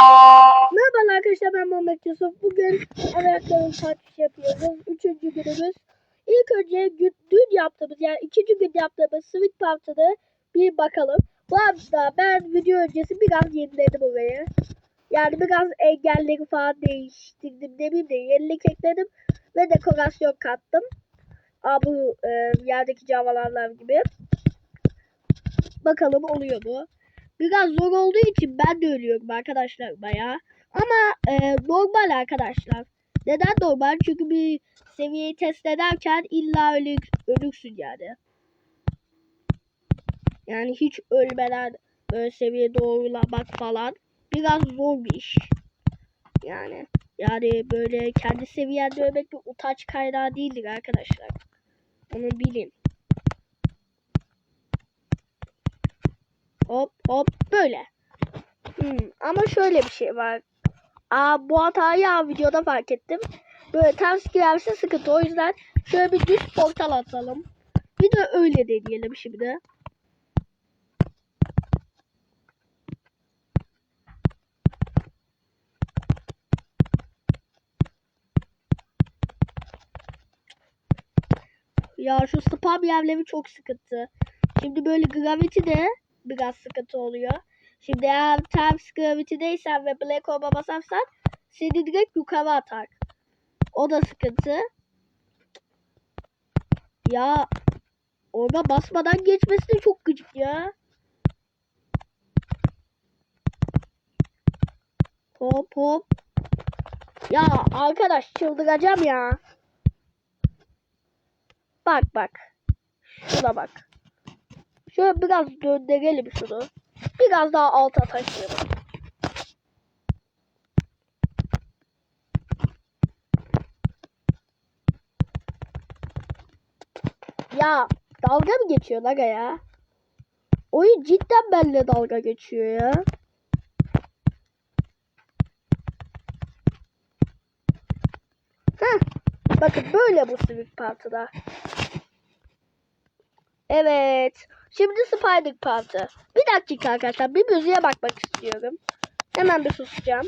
Merhaba arkadaşlar ben Muhammed Yusuf. Bugün ayaklarını takip yapıyoruz. Üçüncü günümüz. İlk önce dün yaptığımız yani ikinci gün yaptığımız Sweet Party'de bir bakalım. Bu arada ben video öncesi biraz yeniledim orayı. Yani biraz engelleri falan değiştirdim demeyeyim de yenilik ekledim ve dekorasyon kattım. Aa, bu e, yerdeki cavalarlar gibi. Bakalım oluyor mu? Biraz zor olduğu için ben de ölüyorum arkadaşlar bayağı. Ama e, normal arkadaşlar. Neden normal? Çünkü bir seviyeyi test ederken illa ölü, ölürsün yani. Yani hiç ölmeden böyle seviye doğrulamak falan biraz zor bir iş. Yani yani böyle kendi seviyende ölmek bir utanç kaynağı değildir arkadaşlar. Onu bilin. Hop hop böyle. Hmm, ama şöyle bir şey var. Aa, bu hatayı videoda fark ettim. Böyle ters girerse sıkıntı. O yüzden şöyle bir düz portal atalım. Bir de öyle deneyelim şimdi. Ya şu spam yerleri çok sıkıntı. Şimdi böyle gravity de biraz sıkıntı oluyor. Şimdi eğer ters gravity'deysen ve black orb'a basarsan seni direkt yukarı atar. O da sıkıntı. Ya orada basmadan geçmesi de çok gıcık ya. Hop hop. Ya arkadaş çıldıracağım ya. Bak bak. Şuna bak. Şöyle biraz döndürelim şunu. Biraz daha alta taşıyalım. Ya dalga mı geçiyor Naga ya? Oyun cidden benimle dalga geçiyor ya. Heh. Bakın böyle bu Civic Party'da. Evet. Şimdi Spider Party. Bir dakika arkadaşlar. Bir müziğe bakmak istiyorum. Hemen bir susacağım.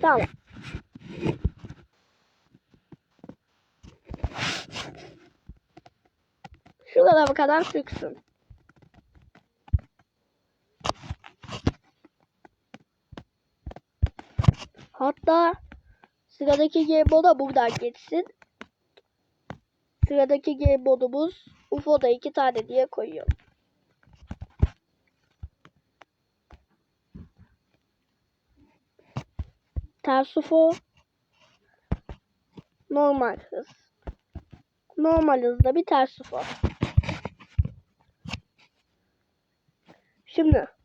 Tamam. Şurada kadar çıksın. Hatta sıradaki game moda buradan geçsin. Sıradaki game modumuz UFO'da iki tane diye koyuyorum. Ters UFO. Normal hız. Normal hızda bir ters UFO. Şimdi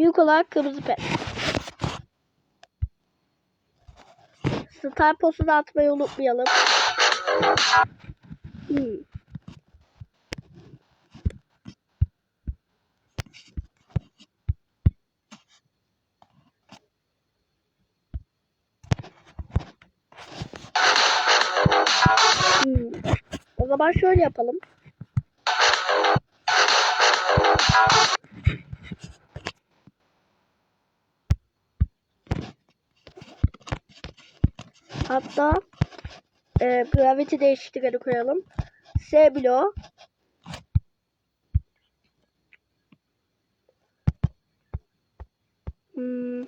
İlk olarak kırmızı pet. Star posunu atmayı unutmayalım. Hmm. Hmm. O zaman şöyle yapalım. Hatta e, gravity değişiklikleri koyalım. S bloğu. Hmm.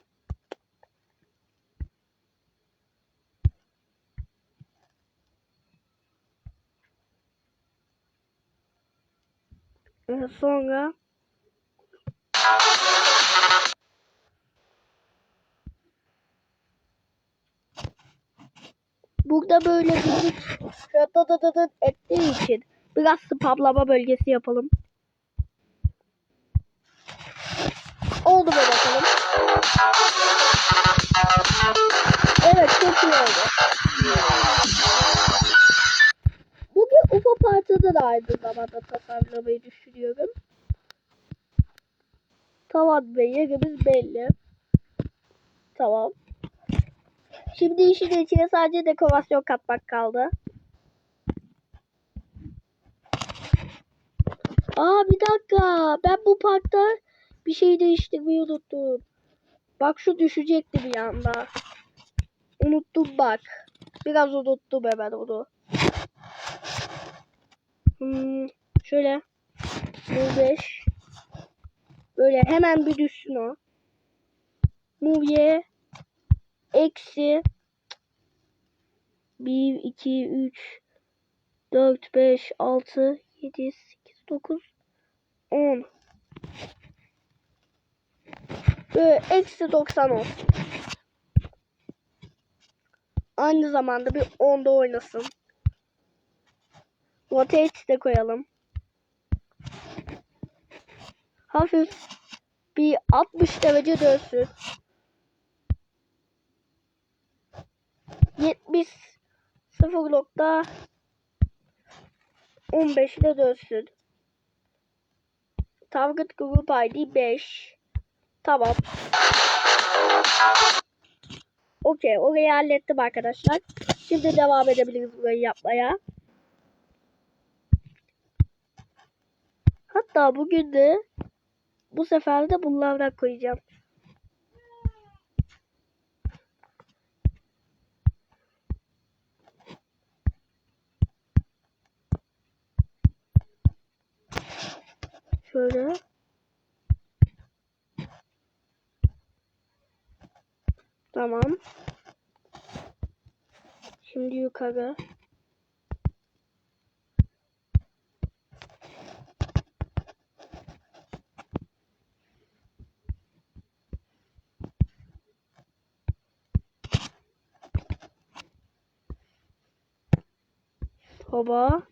Sonra burada böyle bir şatatatata ettiği için biraz spamlama bölgesi yapalım. Oldu mu bakalım? Evet çok iyi oldu. Bugün UFO Partı'da da aynı zamanda tasarlamayı düşünüyorum. Tavan ve yerimiz belli. Tamam. Şimdi işin içine sadece dekorasyon katmak kaldı. Aa bir dakika. Ben bu parkta bir şey değiştirmeyi unuttum. Bak şu düşecekti bir anda. Unuttum bak. Biraz unuttum hemen onu. Hmm, şöyle. 15. Böyle hemen bir düşsün o. Movie eksi 1, 2, 3, 4, 5, 6, 7, 8, 9, 10. Böyle eksi 90 olsun. Aynı zamanda bir 10'da oynasın. Rotate de koyalım. Hafif bir 60 derece dönsün. 70 0.15 ile dönsün. Target Group ID 5. Tamam. Okey. Orayı hallettim arkadaşlar. Şimdi devam edebiliriz burayı yapmaya. Hatta bugün de bu sefer de bunlardan koyacağım. Şöyle. Tamam. Şimdi yukarı. Hoba.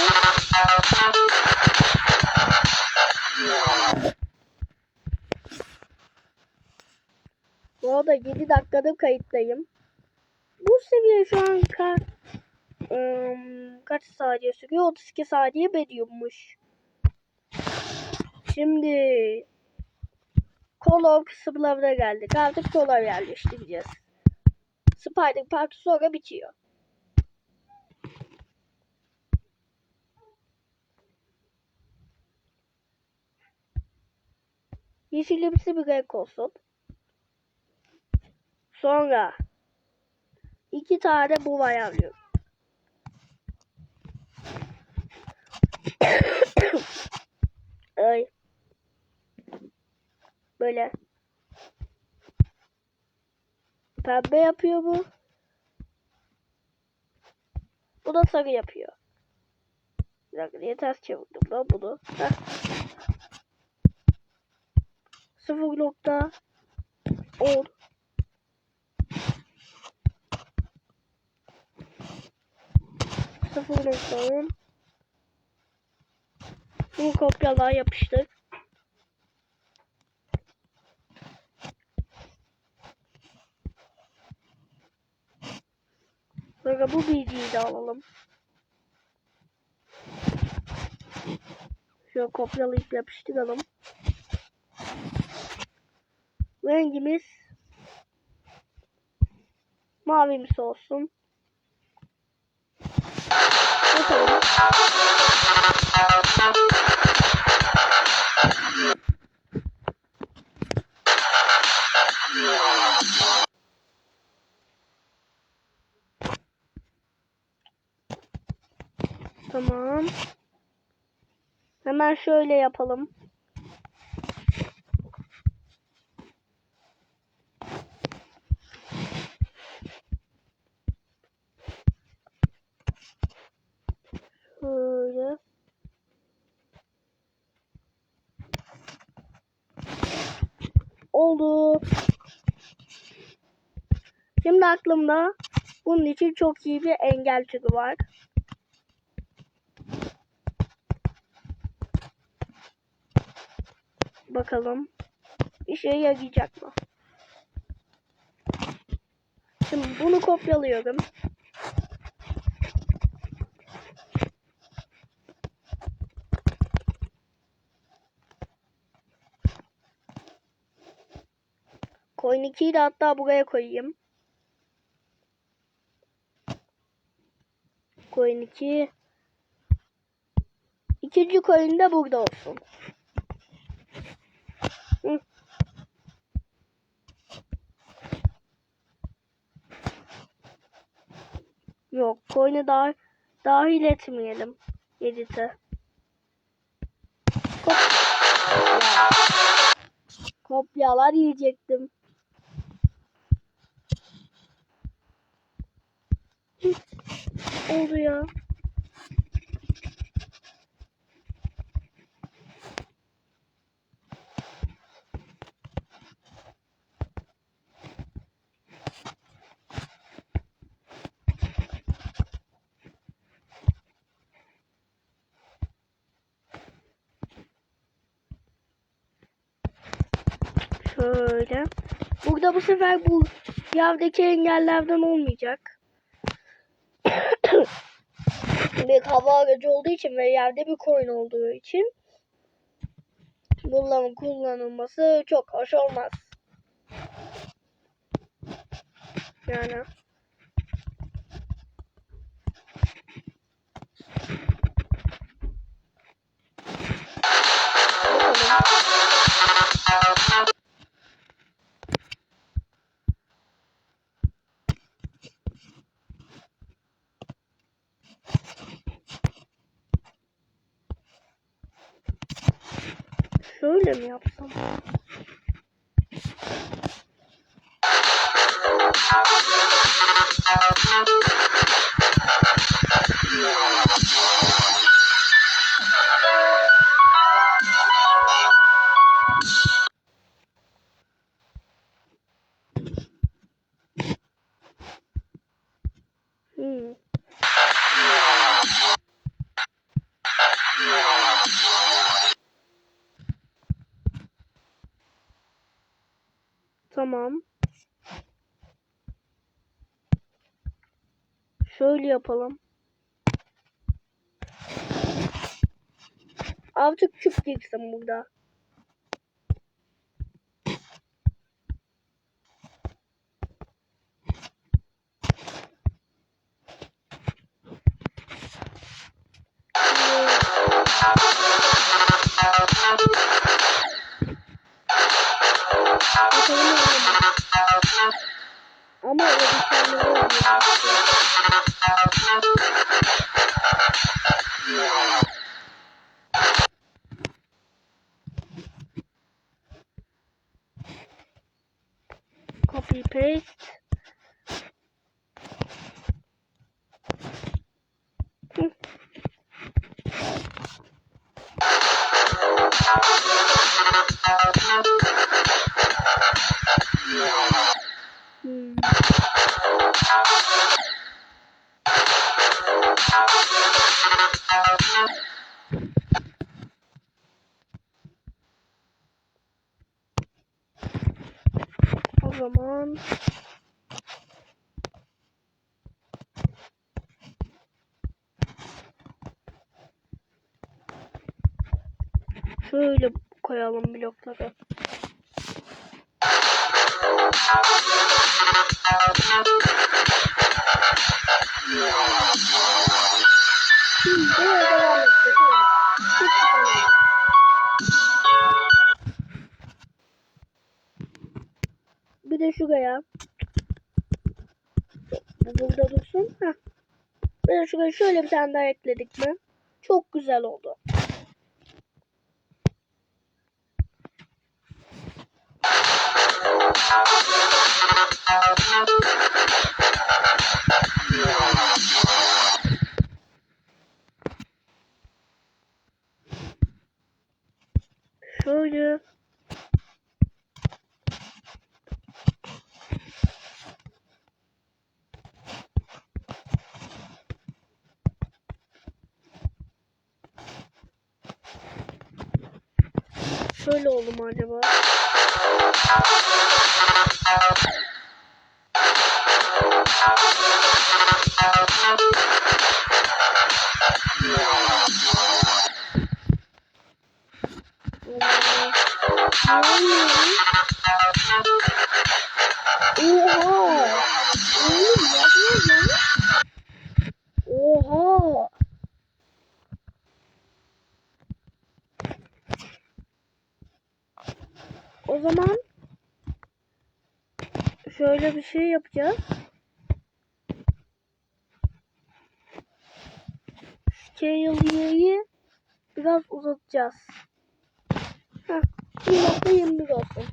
Bu arada 7 dakikadır kayıttayım. Bu seviye şu an ka ım, kaç saniye sürüyor? 32 saniye veriyormuş. Şimdi kolor kısımlarına geldik. Artık kolor yerleştireceğiz. Spider Park sonra bitiyor. Yeşilimsi bir renk olsun. Sonra iki tane bu ayarlıyorum. Ay. Böyle. Pembe yapıyor bu. Bu da sarı yapıyor. Bir dakika niye ters çevirdim lan bunu. Heh. Sıfır nokta on. Sıfır nokta on. Bunu kopyala yapıştır. Sonra bu bilgiyi de alalım. Şöyle kopyalayıp yapıştıralım. Rengimiz mavimsi olsun. Tamam. Hemen şöyle yapalım. Şöyle. Oldu. Şimdi aklımda bunun için çok iyi bir engel türü var. Bakalım işe yarayacak mı? Şimdi bunu kopyalıyorum. Coin 2'yi de hatta buraya koyayım. Coin 2. İkinci coin de burada olsun. Hı. Yok, coin'i daha dahil etmeyelim. Edit'e. Kop Ya. Kopyalar yiyecektim. Oldu ya. Şöyle. Burada bu sefer bu yerdeki engellerden olmayacak. Bir hava aracı olduğu için ve yerde bir coin olduğu için bunların kullanılması çok hoş olmaz. Yani Şöyle mi yapsam? Tamam. Şöyle yapalım. Artık küp girsin burada. Ama öyle bir tane olmuyor. Copy paste. Hı. Hmm. Zaman şöyle koyalım blokları. Şimdi De şuraya. Bu burada dursun. Heh. De şuraya şöyle bir tane daha ekledik mi? Çok güzel oldu. Şöyle. Şöyle oldu mu acaba? Şöyle bir şey yapacağız. Scale'yi biraz uzatacağız. Heh, 1.21 olsun.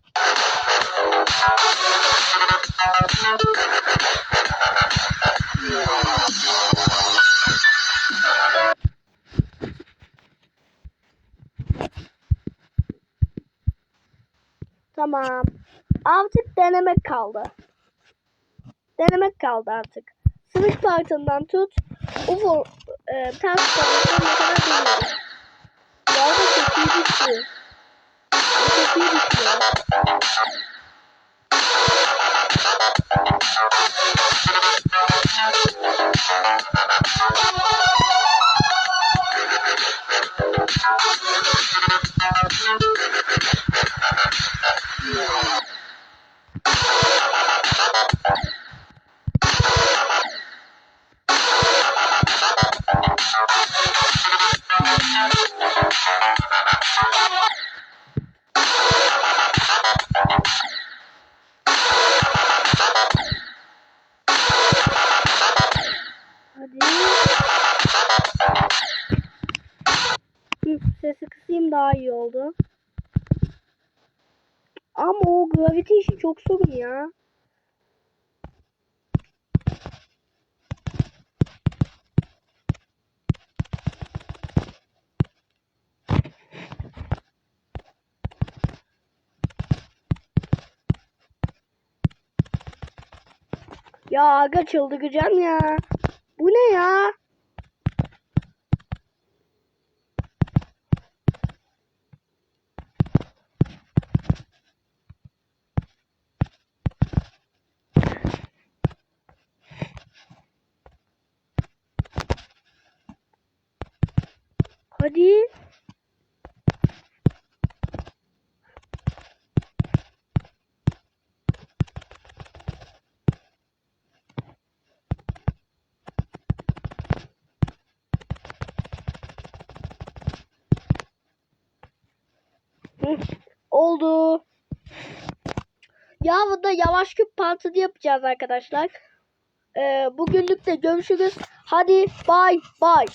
Tamam. Artık denemek kaldı. Denemek kaldı artık. Switch partından tut. UFO e, ters partına kadar deniyoruz. Bu arada çok iyi düşüyor. Çok iyi düşüyor. Hadi. Ama o gravity işi çok sorun ya. Ya aga çıldıracağım ya. Bu ne ya? Hadi. Oldu. Ya burada yavaş küp partisi yapacağız arkadaşlar. Ee, bugünlük de görüşürüz. Hadi bay bay.